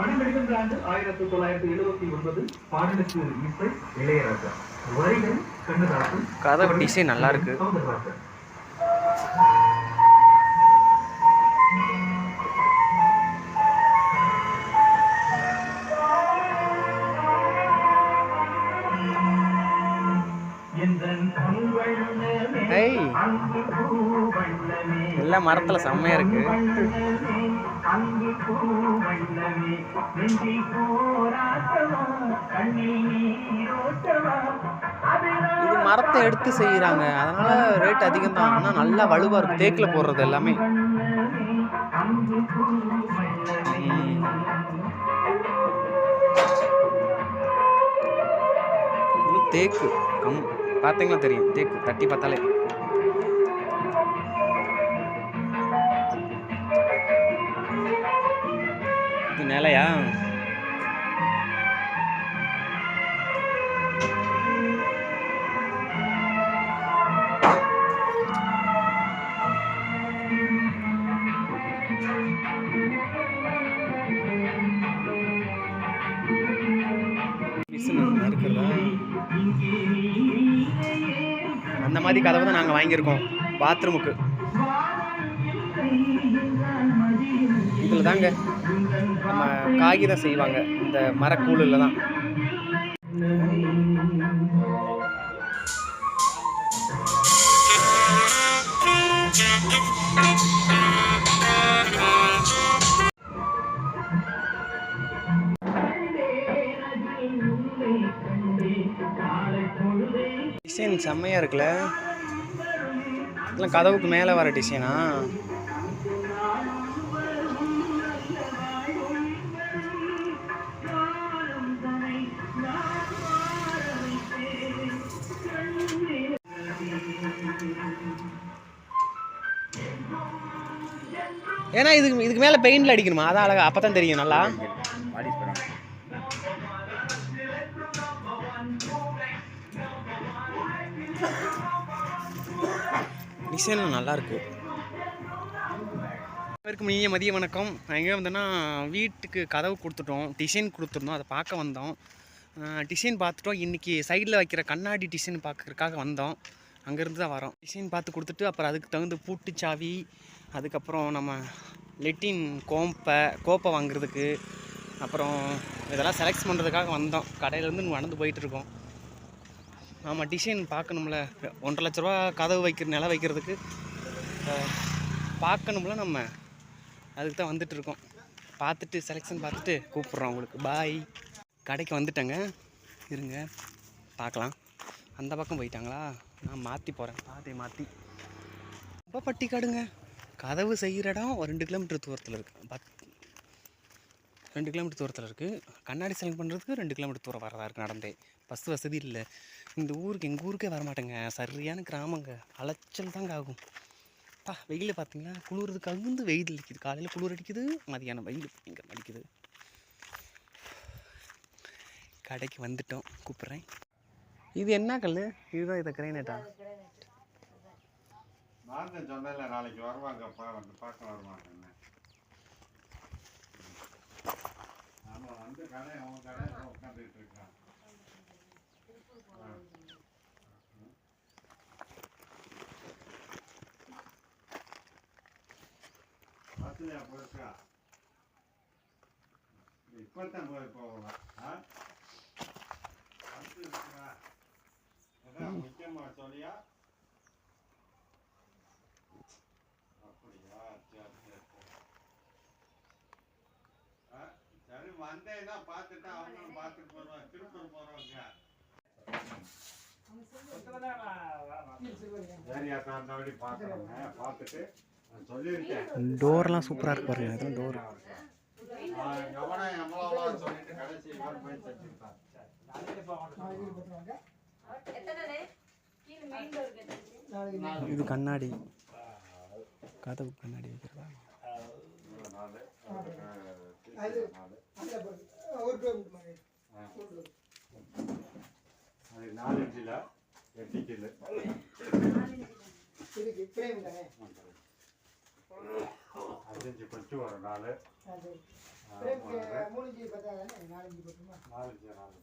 வெளிவந்த ஆண்டு ஆயிரத்தி தொள்ளாயிரத்தி எழுபத்தி ஒன்பது பாடலுக்கு இசை இளையராஜா. வரிகள் கண்ணதாசன் கதவு டிசைன் நல்லா இருக்கு. சௌந்தரராஜன் எல்லாம் மரத்துல செம்மையா இருக்கு. இது மரத்தை எடுத்து செய்யறாங்க அதனால ரேட் அதிகம் தான் நல்லா வலுவா இருக்கு. தேக்குல போடுறது எல்லாமே. தேக்கு. கம். பார்த்தீங்களா தெரியும். தேக்கு. தட்டி பார்த்தாலே. இது நிலையா? அந்த மாதிரி கதவை தான் நாங்கள் வாங்கியிருக்கோம். பாத்ரூமுக்கு. இதில் தாங்க நம்ம காகிதம் செய்வாங்க. இந்த மரக்கூழில் தான். டிசைன் செம்மையாக இருக்குல்ல. இதெல்லாம் கதவுக்கு மேலே வர டிசைனா? ஏன்னா இதுக்கு இதுக்கு மேலே பெயிண்டில் அடிக்கணுமா? அதான் அழகா அப்போ தான் தெரியும் நல்லா. டிசைன்லாம் நல்லா இருக்கு. அனைவருக்கும் இனிய மதிய வணக்கம். எங்கே வந்தேன்னா வீட்டுக்கு கதவு கொடுத்துட்டோம். டிசைன் கொடுத்துருந்தோம். அதை பார்க்க வந்தோம். டிசைன் பார்த்துட்டோம். இன்றைக்கி சைடில் வைக்கிற கண்ணாடி டிசைன் பார்க்கறதுக்காக வந்தோம். அங்கேருந்து தான் வரோம். டிசைன் பார்த்து கொடுத்துட்டு அப்புறம் அதுக்கு தகுந்த பூட்டு சாவி அதுக்கப்புறம் நம்ம லெட்டின் கோம்பை கோப்பை வாங்குறதுக்கு அப்புறம் இதெல்லாம் செலக்ட் பண்ணுறதுக்காக வந்தோம். கடையிலேருந்து நடந்து போயிட்டுருக்கோம் ஆமாம் டிசைன் பார்க்கணும்ல. ஒன்றரை லட்ச ரூபா கதவு வைக்கிற நில வைக்கிறதுக்கு பார்க்கணும்ல நம்ம. அதுக்கு தான் வந்துட்டு இருக்கோம். பார்த்துட்டு செலெக்ஷன் பார்த்துட்டு கூப்பிட்றோம் உங்களுக்கு. பாய் கடைக்கு வந்துட்டேங்க. இருங்க. பார்க்கலாம். அந்த பக்கம் போயிட்டாங்களா? நான் மாற்றி போகிறேன் பாதையை மாற்றி ரொம்ப பட்டி காடுங்க. கதவு செய்கிற இடம் ஒரு ரெண்டு கிலோமீட்டர் தூரத்தில் இருக்குது பத் ரெண்டு கிலோமீட்டர் தூரத்தில் இருக்குது கண்ணாடி செலக்ட் பண்ணுறதுக்கு ரெண்டு கிலோமீட்டர் தூரம் வரதா இருக்குது நடந்தே. பஸ் வசதி இல்லை. இந்த ஊருக்கு எங்கள் ஊருக்கே வரமாட்டேங்க. சரியான கிராமங்க. அலைச்சல் தாங்க ஆகும். பா வெயில் பார்த்தீங்களா குளிர்றதுக்கு அங்குந்து வெயில் அடிக்குது. காலையில் குளிர் அடிக்குது மதியானம் வெயில் எங்கே அடிக்குது. கடைக்கு வந்துட்டோம். கூப்பிட்றேன். இது என்ன கல் இதுதான் இதை கிரைனேட்டா? நான் தான் சொன்னேன்ல நாளைக்கு வருவாங்கப்பா வந்து பார்க்க வருவாங்கன்னு ஆமா வந்து கடை அவன் கடை உட்காந்துட்டு இருக்கான். பார்த்துலையா போயிருக்கா இப்பதான் போய் போகலாம் ஆ? வந்து இருக்கா அதான் முக்கியமா சொல்லியா அப்படியா சரி சரி சரி ஆ, சரி வந்தேன்னா பார்த்துட்டு அவங்களும் பார்த்துட்டு போடுவாங்க திருப்பூர் சொல்லியிருக்கேன். டோர்லாம் சூப்பராக இருக்கு பாருங்க இதெல்லாம் டோர் இது கண்ணாடி. கதவு கண்ணாடி வைக்கிறதா? நாலு அதுக்கு நாலு அது நாலு இன்ச்சில் எட்டு கிலோ. அஞ்சு கொஞ்சம் ஒரு நாலு. ஆ, ஒரு நாலு நாலு